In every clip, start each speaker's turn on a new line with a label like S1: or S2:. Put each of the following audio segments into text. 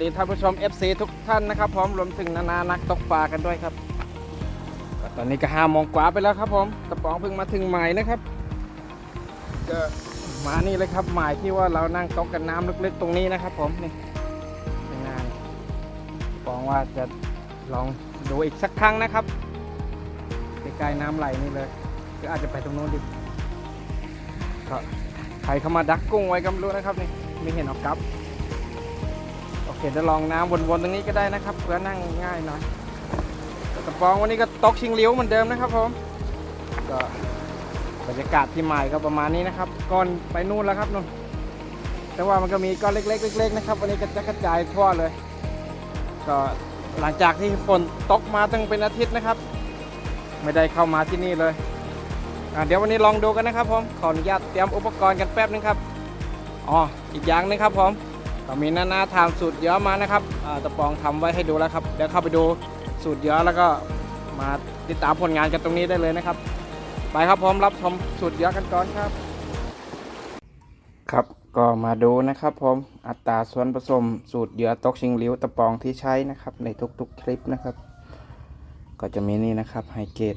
S1: สวัสดีท่านผู้ชม FC ทุกท่านนะครับ พร้อมรวมถึงนานานักตกปลากันด้วยครับ ตอนนี้ก็ห้าโมงกว่าไปแล้วครับผมตะปองเพิ่งมาถึงหมายนะครับก็มานี่เลยครับหมายที่ว่าเรานั่งตกกันน้ำลึกๆ ตรงนี้นะครับ ผมนี่ในงานปองว่าจะลองดูอีกสักครั้งนะครับใกล้ๆน้ำไหลนี่เลยก็อาจจะไปตรงโน้นดิก็ใครเข้ามาดักกุ้งไว้ก็ไม่รู้นะครับนี่ไม่เห็นออกกลับ โอเคจะลองน้ำวนๆตรงนี้ก็ได้นะครับเพื่อนั่งง่ายหน่อยกระปองวันนี้ก็ตกชิงเลี้ยวเหมือนเดิมนะครับผมก็บรรยากาศที่ใหม่ก็ประมาณนี้นะครับก่อนไปนู่นแล้วครับนู่นแต่ว่ามันก็มีก้อนเล็กๆเล็กๆนะครับวันนี้ก็จะกระจายทั่วเลย ก็หลังจากที่ฝนตกมาตั้งเป็นอาทิตย์นะครับ ไม่ได้เข้ามาที่นี่เลยเดี๋ยววันนี้ลองดูกันนะครับผมขออนุญาตเตรียมอุปกรณ์กันแป๊บนึงครับอ๋ออีกอย่างหนึงครับผม มีหน้าหน้าทางสูตรย้อมานะครับตะปองทำไว้ให้ดูแล้วครับเดี๋ยวเข้าไปดูสูตรย้อแล้วก็มาติดตามผลงานกันตรงนี้ได้เลยนะครับ ไปครับพร้อมรับชมสูตรย้อกันก่อนครับ ครับก็มาดูนะครับผมอัตราส่วนผสมสูตรเยื่อตกชิงลิ้วตะปองที่ใช้นะครับ ในทุกๆคลิปนะครับ ก็จะมีนี่นะครับไฮเกต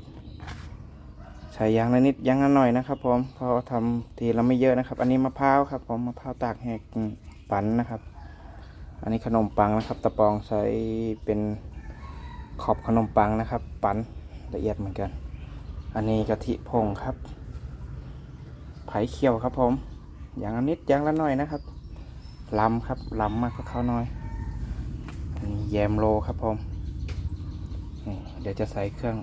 S1: ใช้ยางละนิดยางละหน่อยนะครับผมพราะว่าทำทีละไม่เยอะนะครับ อันนี้มะพร้าวครับผมมะพร้าวตากแห้ง ปันนะครับ อันนี้ขนมปังนะครับ ตะปองใช้เป็นขอบขนมปังนะครับ ปันละเอียดเหมือนกัน อันนี้กะทิพงครับ ไผ่เขียวครับผม อย่างนิดอย่างละหน่อยนะครับลำครับลำมากกว่าเขาน้อยอันนี้แยมโลครับผมนี่เดี๋ยวจะใส่เครื่อง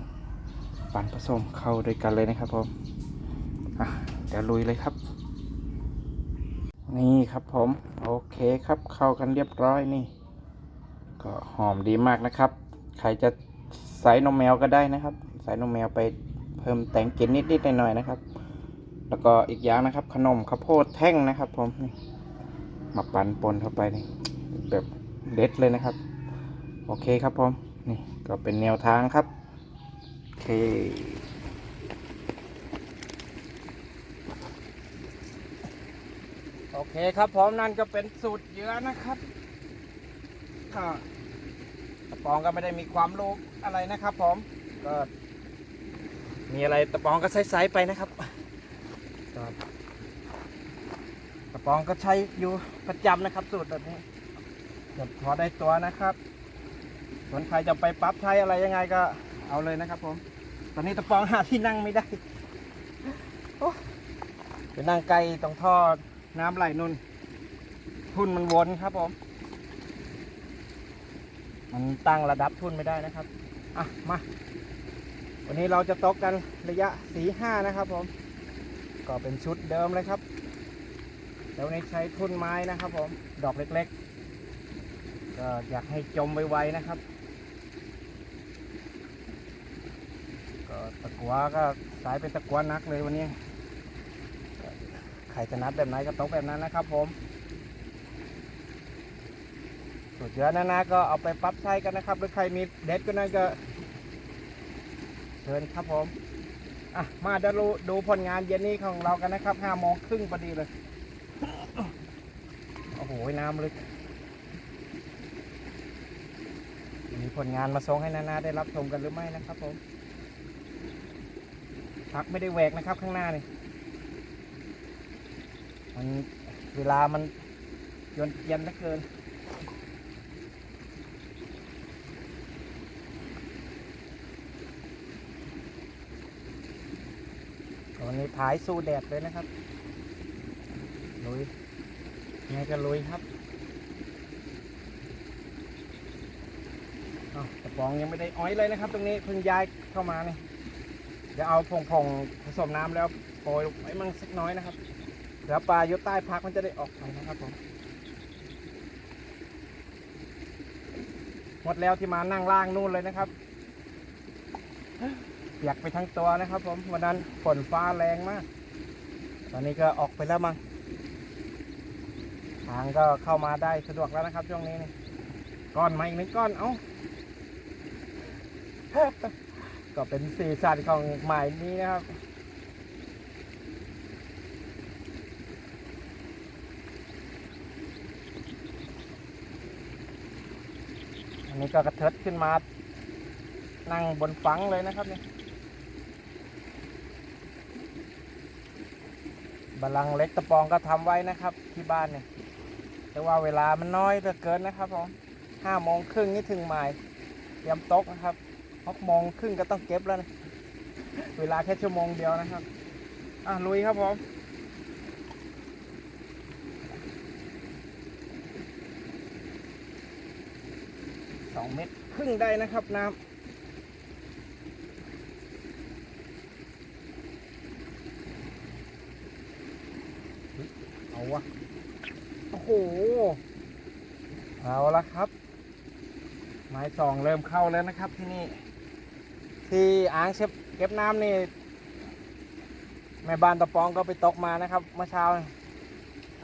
S1: ปั่นผสมเข้าด้วยกันเลยนะครับผมอะเดี๋ยวลุยเลยครับ นี่ครับผม โอเคครับเข้ากันเรียบร้อยนี่ ก็หอมดีมากนะครับ ใครจะใส่นมแมวก็ได้นะครับ ใส่นมแมวไปเพิ่มแต่งกลิ่นนิดๆหน่อยๆนะครับ แล้วก็อีกอย่างนะครับ ขนมข้าวโพดแท่งนะครับ ผมนี่มาปั่นปนเข้าไปนี่แบบเด็ดเลยนะครับ โอเคครับผมนี่ก็เป็นแนวทางครับโอเค โอ เคครับพร้อมนั่นก็เป็นสูตรเยอะนะครับก็ตะปองก็ไม่ได้มีความรู้อะไรนะครับผมก็มีอะไรตะปองก็ใส่ๆไปนะครับก็ตะปองก็ใช้อยู่ประจำนะครับ สูตรแบบนี้เดี๋ยวพอได้ตัวนะครับส่วนใครจะไปปรับใช้อะไรยังไงก็เอาเลยนะครับผม ตอนนี้ตะปองหาที่นั่งไม่ได้โอ้ไปนั่งไกลตรงท่อ น้ำไหลนุ่นทุนมันวนครับผม มันตั้งระดับทุนไม่ได้นะครับ อะ มา วันนี้เราจะตกกันระยะสีห้านะครับผม ก็เป็นชุดเดิมเลยครับเดี๋ยววันใช้ทุนไม้นะครับผม ดอกเล็กๆ ก็อยากให้จมไวๆนะครับ ก็ตะกัวก็สายเป็นตะกัวนักเลยวันนี้ ใครจะนัดแบบไหนก็ตกแบบนั้นนะครับผมสูตรเยอะนะนะก็เอาไปปรับใช้กันนะครับหรือใครมีเด็ดก็นั่นก็เชิญครับผมอะมาดูดูผลงานเย็นนี้ของเรากันนะครับห้าโมงครึ่งพอดีเลยโอ้โหน้ำลึกมีผลงานมาส่งให้นานาได้รับชมกันหรือไม่นะครับผมพักไม่ได้แหวกนะครับข้างหน้านี่ มันเวลามันยนเย็นเหลือเกินวันนี้ผายสู้แดดเลยนะครับ ลุยยังไงก็ลุยครับอ้าวกระป๋องยังไม่ได้อ้อยเลยนะครับ ตรงนี้เพิ่งย้ายเข้ามานี่เดี๋ยวเอาผงๆผสมน้ำแล้วโปรยไว้มั่งสักน้อยนะครับ เดี๋ยวปลาอยู่ใต้พักมันจะได้ออกไปนะครับผมหมดแล้วที่มานั่งล่างนู่นเลยนะครับอยากไปทั้งตัวนะครับ ผมวันนั้นฝนฟ้าแรงมาก ตอนนี้ก็ออกไปแล้วมั้งทางก็เข้ามาได้สะดวกแล้วนะครับช่วงนี้นี่ก้อนมาอีกหนึ่งก้อนเอ้าก็เป็นสีสันของหมายนี้นะครับ นี่ก็กระเทิดขึ้นมา นั่งบนฟังเลยนะครับเนี่ยบาลังเล็กตะปองก็ทำไว้นะครับที่บ้านเนี่ย แต่ว่าเวลามันน้อยเหลือเกินนะครับผมห้าโมงครึ่งนี่ถึงหมายเตรียมโต๊ะนะครับหกโมงครึ่งก็ต้องเก็บแล้วนะ เวลาแค่ชั่วโมงเดียวนะครับ อะลุยครับผม องเม็ดครึ่งได้นะครับน้ำเอาวะโอ้โห เอาละครับ ไม้สองเริ่มเข้าแล้วนะครับที่นี่ ที่อ่างเชฟเก็บน้ำนี่ แม่บ้านตะปองก็ไปตกมานะครับ เมื่อเช้า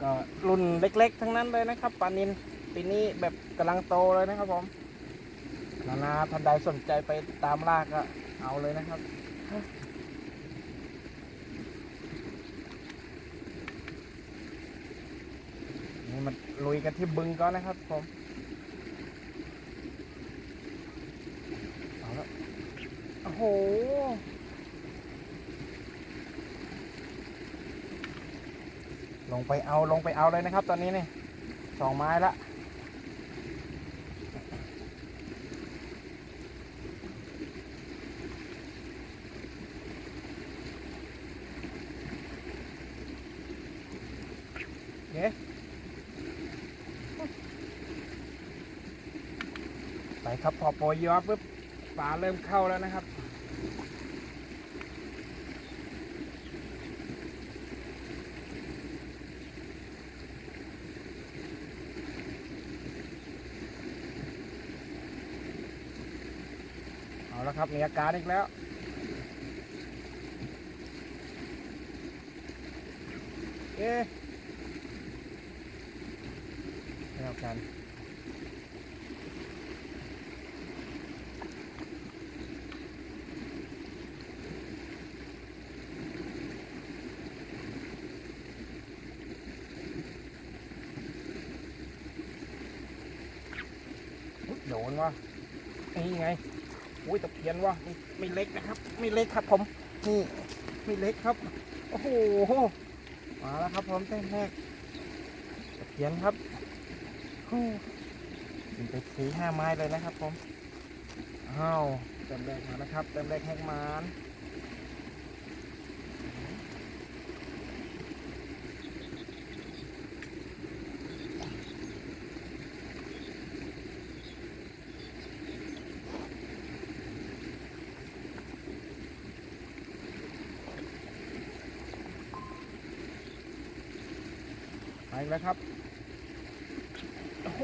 S1: ก็รุ่นเล็กๆ ทั้งนั้นเลยนะครับปลานินปีนี้แบบกำลังโตเลยนะครับผม นานาท่านใดสนใจไปตามลากก็เอาเลยนะครับนี่มันลุยกันที่บึงก่อนนะครับผมเอาละโอ้โหลงไปเอาลงไปเอาเลยนะครับ ตอนนี้นี่สองไม้ละเย้ไป ครับพอโปรยยอปุ๊บปลาเริ่มเข้าแล้วนะครับ เอาละครับมีอาการอีกแล้วเอ๊ะแล้วกัน อุ๊ยโดนวะนี่ไง อุ้ ยตะเพียนวะไม่ไม่เล็กนะครับ ไม่เล็กครับผมนี่ไม่เล็กครับ โอ้โหมาแล้วครับผมแต้มแรกตะเพียนครับโอ้กินไปสี่ห้าไม้เลยนะครับผมอ้าวเต็มแรกมาแล้วครับเต็มแรกแหกมาน ไปอีกแล้วครับ โอ้โห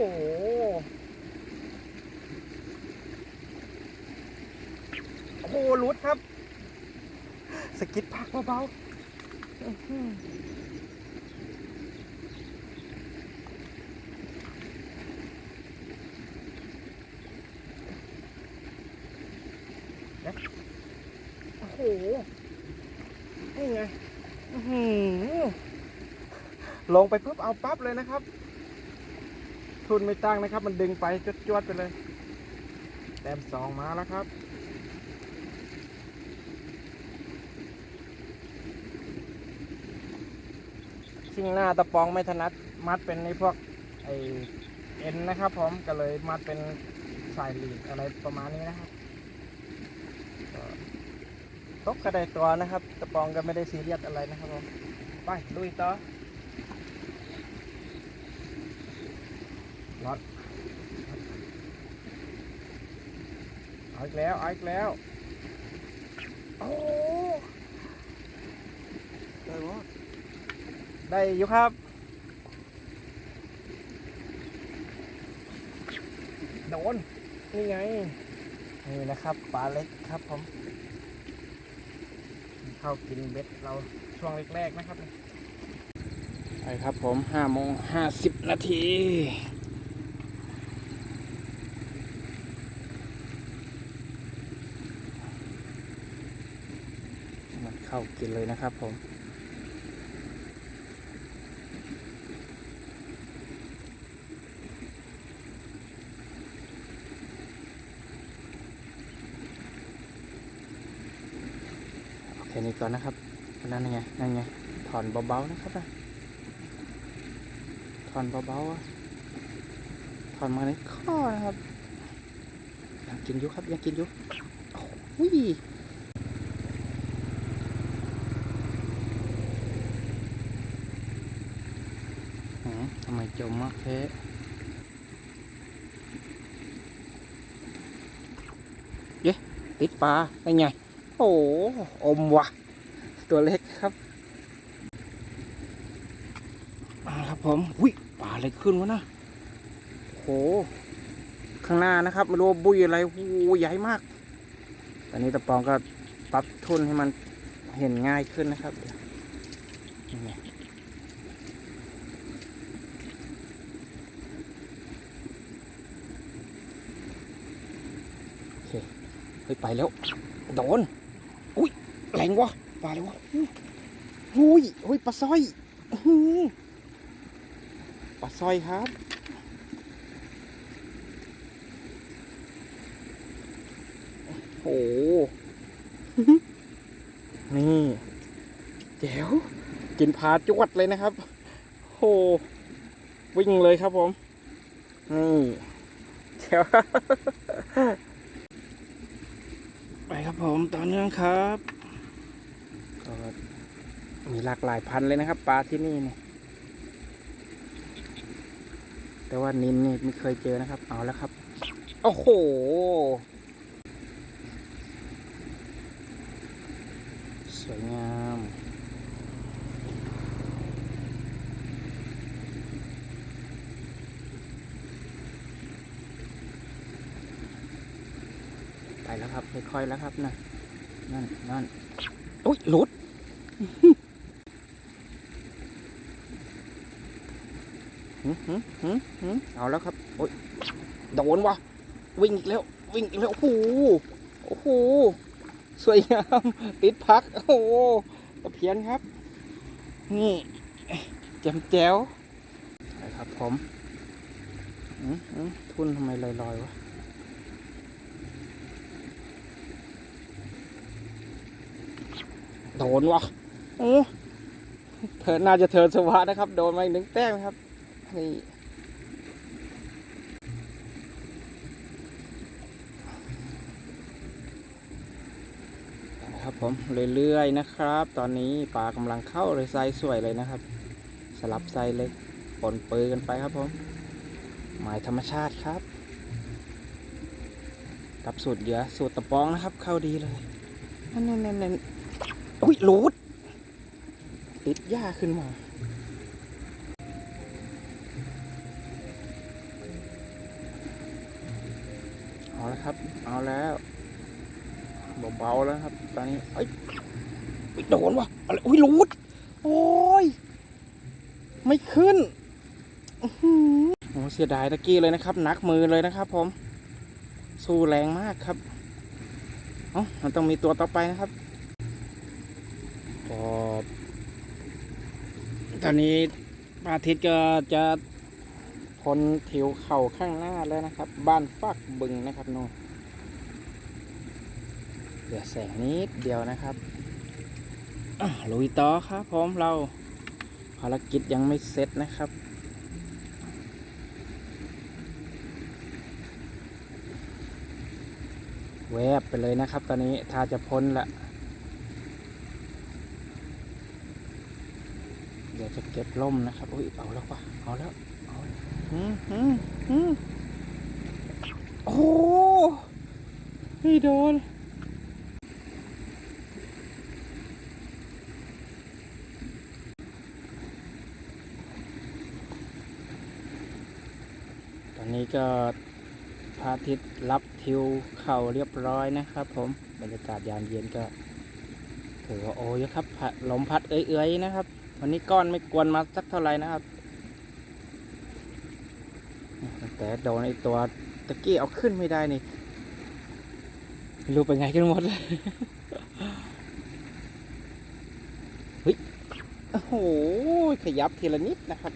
S1: โอ้โหลุดครับ สกิดพักเบาๆอื้อหือเอ๊ะโอ้โห นี่ไง อือหือ ลงไปปุ๊บเอาปั๊บเลยนะครับ ทุนไม่ตั้งนะครับ มันดึงไปจวดๆไปเลย แต้มสองมาแล้วครับ ชิงหน้าตะปองไม่ถนัดมัดเป็นในพวกไอเอ็นนะครับผมก็เลยมัดเป็นสายลีดอะไรประมาณนี้นะครับก็ตกก็ไดตัวนะครับ ตะปองก็ไม่ได้ซีเรียสอะไรนะครับผมไปลุยต่อ รอดเอาอีกแล้วเอาอีกแล้วโอ้
S2: ได้วะ
S1: ได้อยู่ครับ โดน นี่ไง นี่นะครับปลาเล็กครับผม เข้ากินเบ็ดเราช่วงแรกๆนะครับ ไปครับผมห้าโมงห้าสิบนาที มันเข้ากินเลยนะครับผมแค่นี้ก่อนนะครับนั่นไงนั่นไงถอนเบาๆนะครับนะ ถอนเบาๆอะถอนมาในข้อนะครับยังกินอยู่ครับยังกินอยู่โอ้โหหืมทำไมจมมากแท้เย้ติดปลาได้ไง โอ้โหอมวะตัวเล็กครับครับผม ขึ้นวะนะโห ข้างหน้านะครับไม่รู้บุยอะไรโอ้โหใหญ่มาก ตอนนี้ตะปองก็ปรับทุนให้มันเห็นง่ายขึ้นนะครับนี่ไงโอเคเฮ้ยไปแล้ว โดน อุ้ยแรงวะปลาเลยวะอุ้ยอุ้ยปลาสร้อยอือ ลาสร้อยครับ โอ้โหนี่แจ๋วกินพาจวดเลยนะครับโอ้วิ่งเลยครับผม นี่แจ๋วไปครับผมต่อเนื่องครับก็มีหลากหลายพันธุ์เลยนะครับ ปลาที่นี่เนี่ย แต่ว่านินนี่ไม่เคยเจอนะครับ เอาแล้วครับ โอ้โห สวยงามไปแล้วครับค่อยๆแล้วครับนะนั่นนั่นอุ้ยหลุด หืมหืมหืมหืม เอาแล้วครับโอ้ยโดนวะวิ่งอีกแล้ว วิ่งอีกแล้ว โอ้โหโอ้โหสวยงามติดพัก โอ้โหตะเพียนครับ นี่แจมแจ๋วไปครับผมอืมอืมทุนทำไมลอยๆวะโดนวะโอ้เธอน่าจะเธอสวะนะครับ โดนมาอีกหนึ่งแต้มครับ นี่นะครับผมเรื่อยๆนะครับ ตอนนี้ปลากำลังเข้าเลยไซส์สวยเลยนะครับ สลับไซส์เล็กปนปือกันไปครับผมหมายธรรมชาติครับ กับสูตรเหยื่อสูตรตะปองนะครับ เข้าดีเลยนั่นนั่นนั่นนั่นอุ้ยหลุดติดหญ้าขึ้นมา เอา แล้วครับ เอาแล้วเบาๆแล้วครับ ตอนนี้เอ้ยโดนวะอะไรอุ้ยหลุดโอ้ยไม่ขึ้นอื้อหือโอ้เสียดายตะกี้เลยนะครับหนักมือเลยนะครับ ผม สู้แรงมากครับเอ้ามันต้องมีตัวต่อไปนะครับตอนนี้พระอาทิตย์ก็จะ พ้นทิวเข่าข้างหน้าแล้วนะครับ บ้านฟักบึงนะครับโน่นเหลือแสงนิดเดียวนะครับลุยต่อครับผมเราภารกิจยังไม่เสร็จนะครับ แวบไปเลยนะครับ ตอนนี้ถ้าจะพ้นละเดี๋ยวจะเก็บล่มนะครับ อุ้ยเอาแล้วปะเอาแล้ว โอ้โหไม่โดนตอนนี้ก็พระอาทิตย์รับทิวเข่าเรียบร้อยนะครับผม บรรยากาศยามเย็นก็ถือว่าโอ้ยครับลมพัดเอื้อยๆนะครับ วันนี้ก้อนไม่กวนมาสักเท่าไหร่นะครับ แต่โดนไอตัวตะกี้เอาขึ้นไม่ได้นี่รู้เป็นไงกันหมดเลยเฮ้ยโอ้โหขยับทีละนิดนะครับ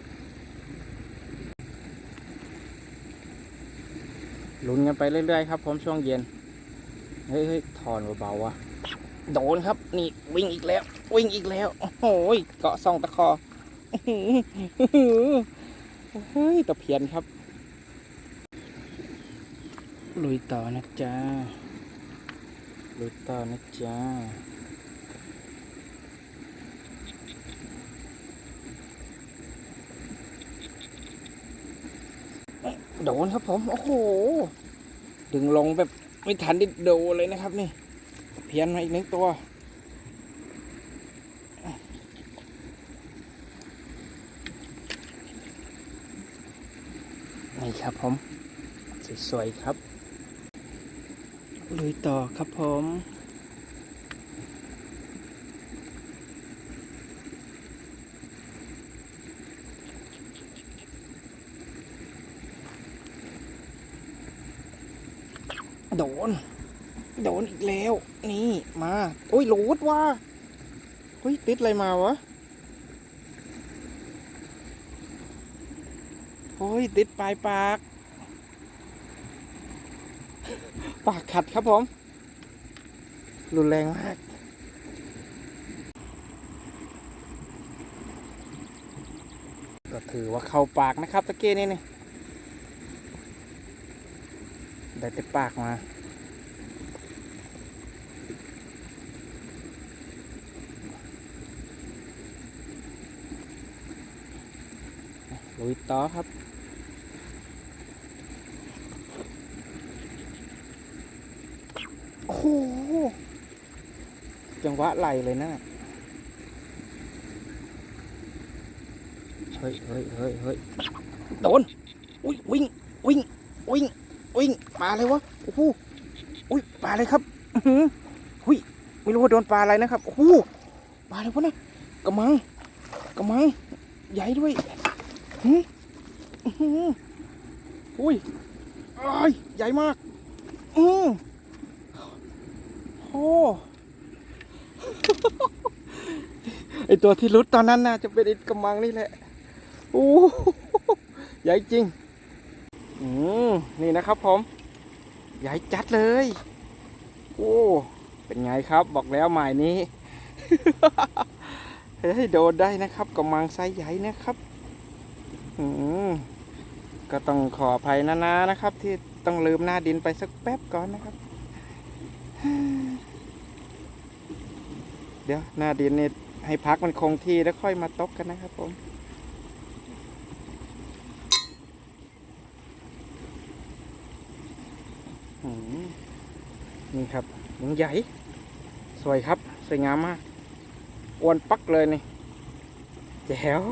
S1: ลุ้นกันไปเรื่อยๆครับผมช่วงเย็น เฮ้ยเฮ้ยถอนเบาๆวะโดนครับ นี่วิ่งอีกแล้ว วิ่งอีกแล้ว โอ้โหยเกาะซองตะค้อเฮ้ยตะเพียนครับ ลุยต่อนะจ๊ะลุยต่อนะจ๊ะโดนครับผม โอ้โห ดึงลงแบบไม่ทันได้โดนเลยนะครับนี่ เพียนมาอีกหนึ่งตัว นี่ครับผม สวยๆครับ ลุยต่อครับผมโดน โดนอีกแล้ว นี่มา โอ้ยโหลดว่ะเฮ้ย ติดอะไรมาวะโอ้ย ติดปลายปาก ปากขัดครับผม รุนแรงมาก ก็ถือว่าเข้าปากนะครับตะเกียนี่นี่ได้แต่ปากมาลุยต่อครับ โอ้โห จังห วะไหลเลยนะเฮ้ยเฮ้ยเฮ้ยเฮ้ยโดนอุ้ยวิ่งวิ่งวิ่งวิ่งปลาอะไรวะโอ้โหอุ้ยปลาอะไรครับอื้อหุ้ยไม่รู้ว่าโดนปลาอะไรนะครับโอ้โหปลาอะไรวะนะกระมังกระมังใหญ่ด้วยหืมอื้อหืออุ้ยอ้ายใหญ่มากอือโอ้ ไอตัวที่รุดตอนนั้นน่าจะเป็นไอ้กระมังนี่แหละโอ้โหใหญ่จริง อืมนี่นะครับผม ใหญ่จัดเลย โอ้ เป็นไงครับ บอกแล้วหมายนี้ เฮ้ยโดนได้นะครับกำมังไซส์ใหญ่นะครับ อืมก็ต้องขออภัยนานานะครับ ที่ต้องลืมหน้าดินไปสักแป๊บก่อนนะครับ เดี๋ยวหน้าดินนี่ให้พักมันคงที่แล้วค่อยมาตกกันนะครับผมนี่ครับหงใหญ่ สวยครับ สวยงามมากอ้วนปักเลยนี่แจ๋ว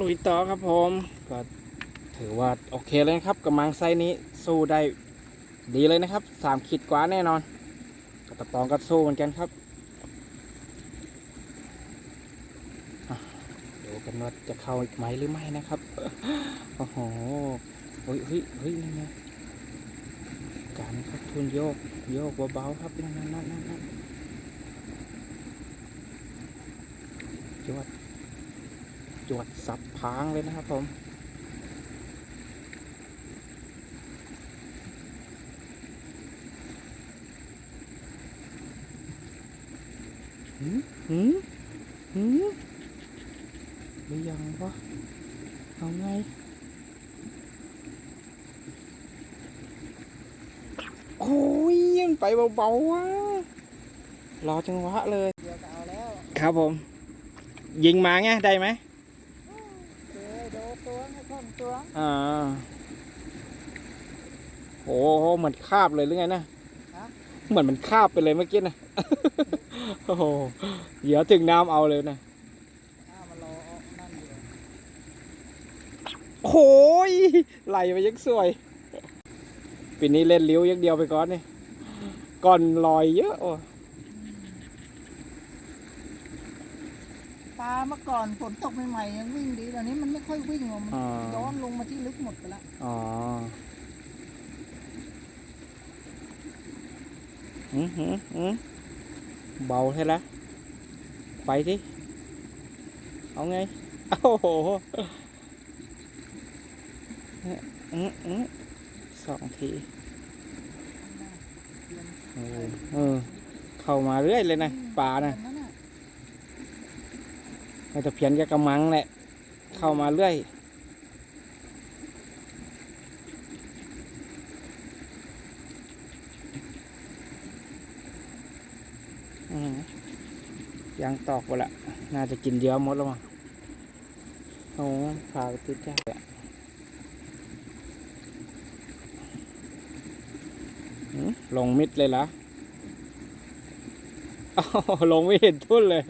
S1: ลุยต่อครับผม ก็ถือว่าโอเคเลยครับกำลังไซนี้สู้ได้ดีเลยนะครับสามขีดกว่าแน่นอน ระตองก็สู้เหมือนกันครับดูกันว่าจะเข้าอีกไหมหรือไม่นะครับ โอ้โหเฮ้ยเฮ้ยเฮ้ยนี่ไงการครับทุนโยก โยกเบาๆครับนั่นนั่นนั่นนั่นจวดจวดสับพางเลยนะครับผม หืมหืมหืมหรือยังวะเอาไงโอ้ยมันไปเบาๆวะรอจังหวะเลย ครับผม ยิงมาไงได้ไหม
S2: เจอโดนตัวให้ท่องตัว
S1: อ่าโอ้โหเหมือนคาบเลยหรือไงนะ เหมือนมันคาบไปเลยเมื่อกี้นะ อ้โหเดี๋ยวถึงน้ำเอาเลยนะ
S2: อ้าวมารอเอานั่นอยู่
S1: โอ้ยไหลไปยังสวยปีนี้เล่นเลี้ยวยักเดียวไปก่อนนี่ก่อนลอยเยอะโอ้
S2: ปลาเมื่อก่อนฝนตกใหม่ๆยังวิ่งดีแต่นี้มันไม่ค่อยวิ่งหรอกมัน
S1: อ่า
S2: ย้อนลงมาที่ลึกหมดไปแล้ว
S1: อ๋ออืมอืมอืม เบาใช่ละไปสิเอาไงโอ้โหอืมอืมสองที
S2: เปลี่ยน
S1: เออเออเข้ามาเรื่อยเลยนะป่านะ
S2: แบบน่ะ
S1: ไม่ตะเพียนกับกระมังแหละ เข้ามาเรื่อย ยังตอกหมดละ น่าจะกินเยอะหมดแล้วมั้งโอ้พาไปติดแจ้อะหืมลงมิดเลยเหรออ้าวลงไม่เห็นทุ่นเลย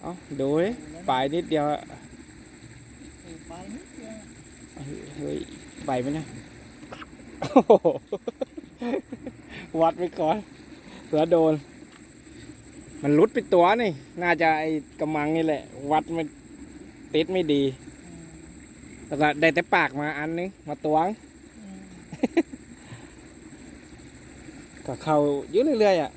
S1: เอาดูดิปลายนิดเดียว
S2: เออไปนิดเดียว
S1: เฮ้ยไปไหมนะโอ้โหวัดไปก่อนเผื่อโดน มันรุดไปตัวนี่ น่าจะไอ้กระมังนี่แหละ วัดมันติดไม่ดี
S2: อืม
S1: แล้วก็ได้แต่ปากมาอันนึงมาตวง
S2: อืม
S1: ก็เข้าอยืดเรื่อยๆอะ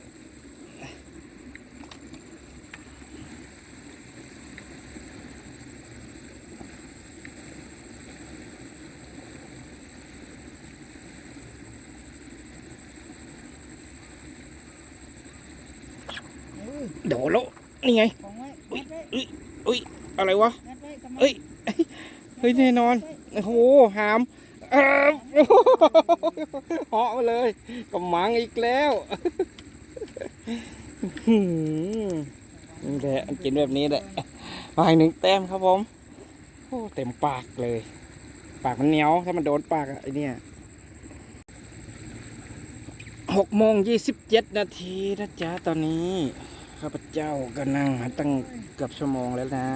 S2: เออ
S1: โดนแล้ว นี่ไง
S2: ของไว้งัดไว้
S1: อะไรวะ
S2: งัดไว้กำมัง
S1: เอ้ยเฮ้ยแน่นอนโอ้โหหามเอ้าเหาะมาเลยกำมังอีกแล้วหืมนี่แหละกินแบบนี้แหละมาอีกหนึ่งแต้มครับผมโอ้เต็มปากเลย ปากมันเหนียวถ้ามันโดนปากอะไอเนี่ยหกโมงยี่สิบเจ็ดนาทีนะจ๊ะตอนนี้ ข้าพเจ้าก็นั่งตั้งเกือบชั่วโมงแล้วนะ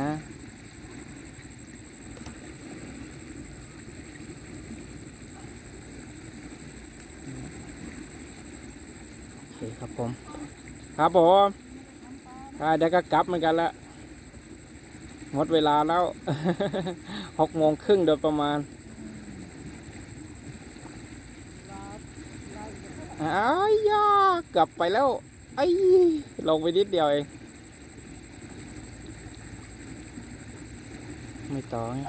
S1: โอเคครับผม ครับผมอ่าเดี๋ยวก็กลับเหมือนกันละหมดเวลาแล้วหกโมงครึ่งโดยประมาณอ้ายยากลับไปแล้ว ไอ้ลงไปนิดเดียวเอง ไม่ต่อไง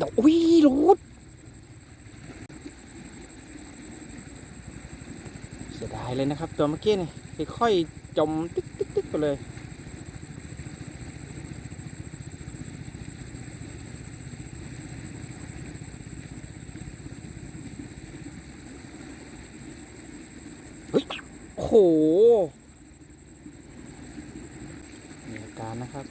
S1: ดอกอุ้ยรูดเสียดายเลยนะครับ ตัวเมื่อกี้นี่ค่อยๆจมติ๊กติ๊กติ๊กไปเลย เฮ้ย โอ้โห มีอาการนะครับ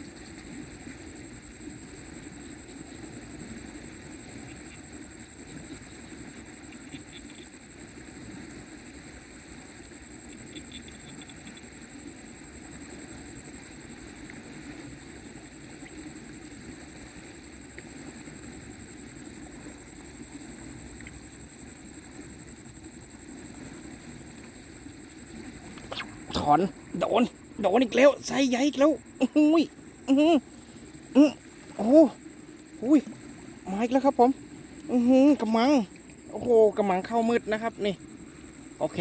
S1: ถอน โดน โดนอีกแล้วใส่ใหญ่อีกแล้วอุ้ยอือหืออื้อโอ้หอุ้ยมาอีกแล้วครับผมอือหือกำมัง โอ้โหกำมังเข้ามืดนะครับนี่ โอเค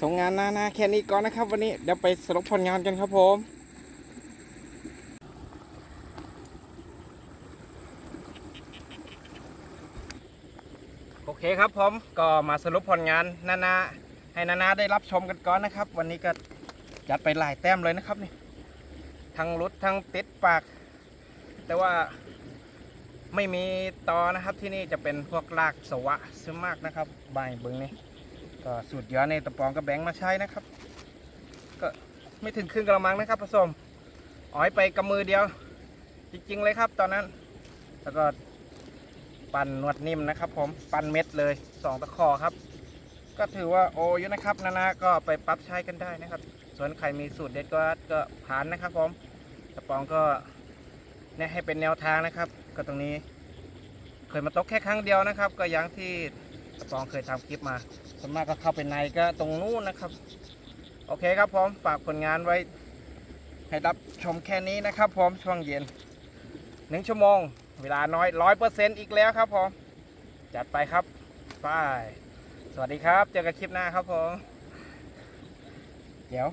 S1: ส่งงานหน้าหน้าแค่นี้ก่อนนะครับ วันนี้เดี๋ยวไปสรุปผลงานกันครับผมโอเคครับผมก็มาสรุปผลงานนานา ให้นานาได้รับชมกันก่อนนะครับ วันนี้ก็ยัดไปหลายแต้มเลยนะครับนี่ทั้งรุดทั้งติดปาก แต่ว่าไม่มีตอนะครับที่นี่จะเป็นพวกรากสวะซึมมากนะครับใบเบิงนี่ก็สูตรย้อนในตะปองกระแบงมาใช้นะครับ ก็ไม่ถึงครึ่งกระมังนะครับผสมอ้อยไปกำมือเดียว จริงๆเลยครับ ตอนนั้น แล้วก็ปั่นนวดนิ่มนะครับ ผมปั่นเม็ดเลยสองตะขอครับ ก็ถือว่าโออยู่นะครับนานาก็ไปปรับใช้กันได้นะครับ ส่วนใครมีสูตรเด็ดก็ก็ผ่านนะครับผมกระป๋องก็เนี่ยให้เป็นแนวทางนะครับ ก็ตรงนี้ เคยมาตกแค่ครั้งเดียวนะครับ ก็อย่างที่กระป๋องเคยทำคลิปมาส่วนมากก็เข้าไปในก็ตรงนู้นนะครับ โอเคครับผมฝากผลงานไว้ให้รับชมแค่นี้นะครับผมช่วงเย็นหนึ่งชั่วโมง เวลาน้อยร้อยเปอร์เซ็นต์อีกแล้วครับผมจัดไปครับไป สวัสดีครับ เจอกันคลิปหน้าครับผม เดี๋ยว